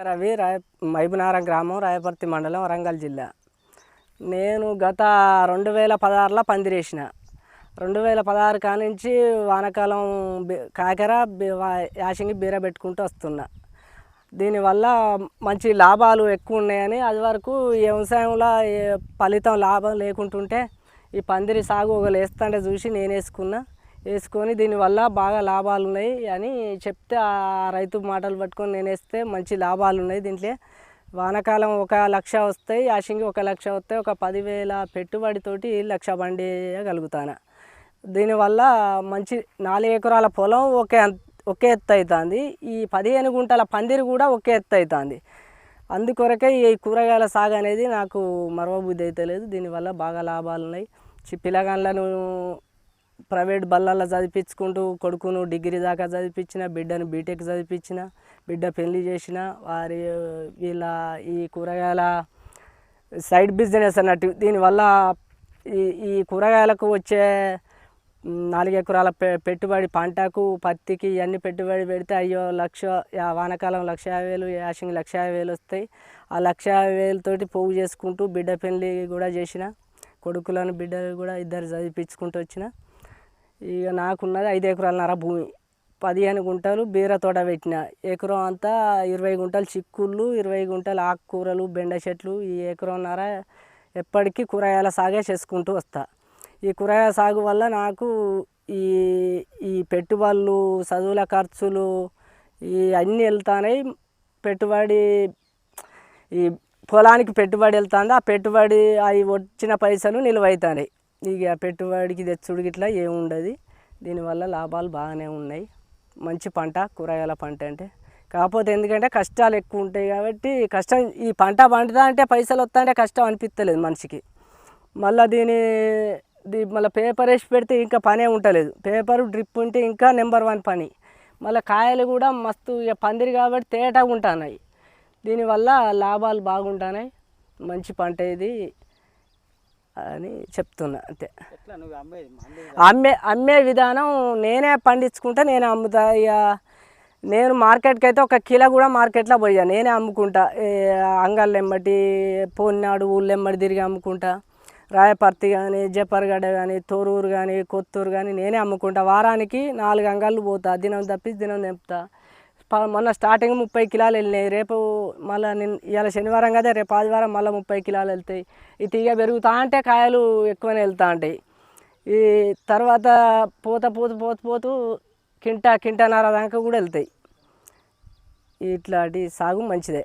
రవి రాయ మైబునారం గ్రామం రాయపర్తి మండలం వరంగల్ జిల్లా. నేను గత రెండు వేల పదహారులో పందిరేసిన. రెండు వేల పదహారు కానించి వానాకాలం కాకర వా- యాసంగి బీర పెట్టుకుంటూ వస్తున్నా. దీనివల్ల మంచి లాభాలు ఎక్కువ ఉన్నాయని అది వరకు ఈ వ్యవసాయంలో ఫలితం లాభం లేకుంటుంటే ఈ పందిరి సాగు ఒక వేస్తుంటే చూసి నేను వేసుకున్నా వేసుకొని దీనివల్ల బాగా లాభాలు ఉన్నాయి అని చెప్తే ఆ రైతు మాటలు పట్టుకొని నేను వేస్తే మంచి లాభాలు ఉన్నాయి దీంట్లో. వానాకాలం ఒక లక్ష వస్తాయి యాసంగి ఒక లక్ష వస్తాయి ఒక పదివేల పెట్టుబడితోటి లక్ష పండియగలుగుతాను దీనివల్ల మంచి నాలుగు ఎకరాల పొలం ఒకే ఒకే ఎత్తు అవుతుంది. ఈ పదిహేను గుంటల పందిరి కూడా ఒకే ఎత్తు అవుతుంది. అందుకొరకే ఈ కూరగాయల సాగు అనేది నాకు మరవబుద్ధి అయితే లేదు. దీనివల్ల బాగా లాభాలు ఉన్నాయి. పిల్లగాళ్ళను ప్రైవేట్ బళ్ళల్లో చదివించుకుంటూ కొడుకును డిగ్రీ దాకా చదివించిన బిడ్డను బీటెక్ చదివించిన బిడ్డ పెళ్ళి చేసిన వారి వీళ్ళ ఈ కూరగాయల సైడ్ బిజినెస్ అన్నట్టు. దీనివల్ల ఈ ఈ కూరగాయలకు వచ్చే నాలుగు ఎకరాల పె పెట్టుబడి పంటకు పత్తికి ఇవన్నీ పెట్టుబడి పెడితే అయ్యో లక్ష వానాకాలం లక్ష యాభై వేలు యాసింగ్ లక్ష యాభై వేలు వస్తాయి. ఆ లక్ష యాభై వేలతోటి పోగు చేసుకుంటూ బిడ్డ పెళ్ళి కూడా చేసిన కొడుకులను బిడ్డలు కూడా ఇద్దరు చదివించుకుంటూ వచ్చిన ఇక నాకున్నది ఐదు ఎకరాలన్నర భూమి. పదిహేను గుంటలు బీర తోట పెట్టిన. ఎకరం అంతా ఇరవై గుంటలు చిక్కుళ్ళు ఇరవై గుంటలు ఆకుకూరలు బెండ చెట్లు ఈ ఎకరంన్నర ఎప్పటికీ కూరగాయల సాగే చేసుకుంటూ వస్తా. ఈ కూరగాయల సాగు వల్ల నాకు ఈ ఈ పెట్టుబడులు చదువుల ఖర్చులు ఈ అన్నీ వెళ్తాయి పెట్టుబడి ఈ పొలానికి పెట్టుబడి వెళ్తుంది. ఆ పెట్టుబడి అవి వచ్చిన పైసలు నిలువైతున్నాయి ఇక పెట్టుబడికి తెచ్చుడు ఇట్లా ఏముండదు దీనివల్ల లాభాలు బాగానే ఉన్నాయి. మంచి పంట కూరగాయల పంట అంటే. కాకపోతే ఎందుకంటే కష్టాలు ఎక్కువ ఉంటాయి కాబట్టి కష్టం ఈ పంట పండుతా అంటే పైసలు వస్తా అంటే కష్టం అనిపిస్తలేదు మనిషికి. మళ్ళీ దీని దీ మళ్ళీ పేపర్ వేసి పెడితే ఇంకా పనే ఉండలేదు. పేపర్ డ్రిప్ ఉంటే ఇంకా నెంబర్ వన్ పని. మళ్ళీ కాయలు కూడా మస్తు ఇక పందిరి కాబట్టి తేటగా ఉంటున్నాయి. దీనివల్ల లాభాలు బాగుంటున్నాయి. మంచి పంట ఇది. అని చెప్తున్నా అంతే. అమ్మే అమ్మే విధానం. నేనే పండించుకుంటా నేనే అమ్ముతా. ఇక నేను మార్కెట్కి అయితే ఒక కిలో కూడా మార్కెట్లో పోయా. నేనే అమ్ముకుంటా. అంగళ్ళు ఎమ్మటి పోన్నాడు ఊళ్ళో ఎమ్మటి తిరిగి అమ్ముకుంటా. రాయపర్తి కానీ జపర్గడ్డ కానీ తోరూరు కానీ కొత్తూరు కానీ నేనే అమ్ముకుంటా. వారానికి నాలుగు అంగళ్ళు పోతా. దినం తప్పించి దినం తెంపుతా. మొన్న స్టార్టింగ్ ముప్పై కిలోలు వెళ్ళినాయి. రేపు మళ్ళీ నేను ఇవాళ శనివారం కదా రేపు ఆదివారం మళ్ళీ ముప్పై కిలోలు వెళ్తాయి. ఈ తీగ పెరుగుతా అంటే కాయలు ఎక్కువనే వెళ్తా ఉంటాయి. ఈ తర్వాత పోత పోతూ పోతూ పోతూ కింట కింటన్నర దాకా కూడా వెళ్తాయి. ఇట్లాంటి సాగు మంచిదే.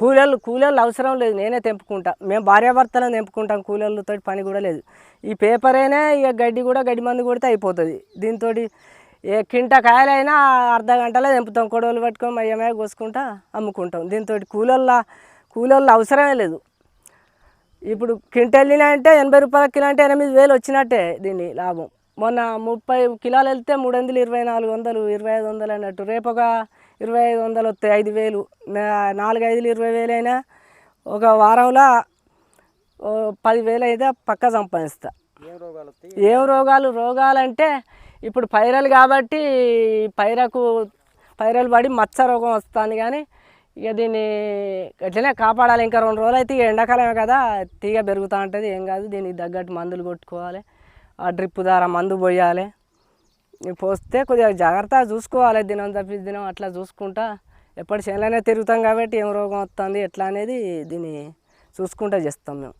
కూలీలు కూలీలు అవసరం లేదు. నేనే తెంపుకుంటా. మేము భార్యాభర్తలను తెంపుకుంటాం. కూలీలతో పని కూడా లేదు. ఈ పేపరేనే ఇక గడ్డి కూడా గడ్డి మందు కొడితే అయిపోతుంది. దీంతో ఏ కింట కాయలైనా అర్ధ గంటలో తెంపుతాం కొడవలు పట్టుకొని మయ్యమే కోసుకుంటా అమ్ముకుంటాం. దీంతో కూలీల కూలీల అవసరమే లేదు. ఇప్పుడు క్వింటల్ అంటే ఎనభై రూపాయల కిలో అంటే ఎనిమిది వేలు వచ్చినట్టే దీని లాభం. మొన్న ముప్పై కిలోలు వెళ్తే మూడు వందలు ఇరవై నాలుగు వందలు ఇరవై ఐదు వందలు అన్నట్టు. రేపు ఒక ఇరవై ఐదు వందలు వస్తాయి ఐదు వేలు. నాలుగు ఐదులు ఇరవై వేలు అయినా ఒక వారంలో పదివేలు అయితే పక్క సంపాదిస్తా. ఏం రోగాలు రోగాలు? రోగాలంటే ఇప్పుడు పైరలు కాబట్టి పైరకు పైరలు పడి మచ్చ రోగం వస్తుంది కానీ ఇక దీన్ని ఎట్లనే కాపాడాలి. ఇంకా రెండు రోజులు అయితే ఇక ఎండాకాలమే కదా తీగ పెరుగుతూ ఉంటుంది. ఏం కాదు దీనికి తగ్గట్టు మందులు కొట్టుకోవాలి. ఆ డ్రిప్ ద్వారా మందు పోయాలి. పోస్తే కొద్దిగా జాగ్రత్తగా చూసుకోవాలి. దినం తప్పి దినం అట్లా చూసుకుంటా. ఎప్పటి చేనులోనే తిరుగుతాం కాబట్టి ఏం రోగం వస్తుంది ఎట్లా అనేది దీన్ని చూసుకుంటా చేస్తాం మేము.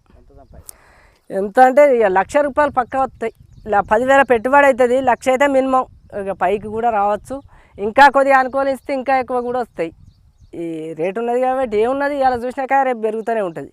ఎంత అంటే ఇక లక్ష రూపాయలు పక్క వస్తాయి. పదివేల పెట్టుబడి అవుతుంది లక్ష అయితే మినిమం. ఇక పైకి కూడా రావచ్చు. ఇంకా కొద్దిగా అనుకూలిస్తే ఇంకా ఎక్కువ కూడా వస్తాయి. ఈ రేటు ఉన్నది కాబట్టి ఏమున్నది? ఇలా చూసినాక రేపు పెరుగుతూనే ఉంటుంది.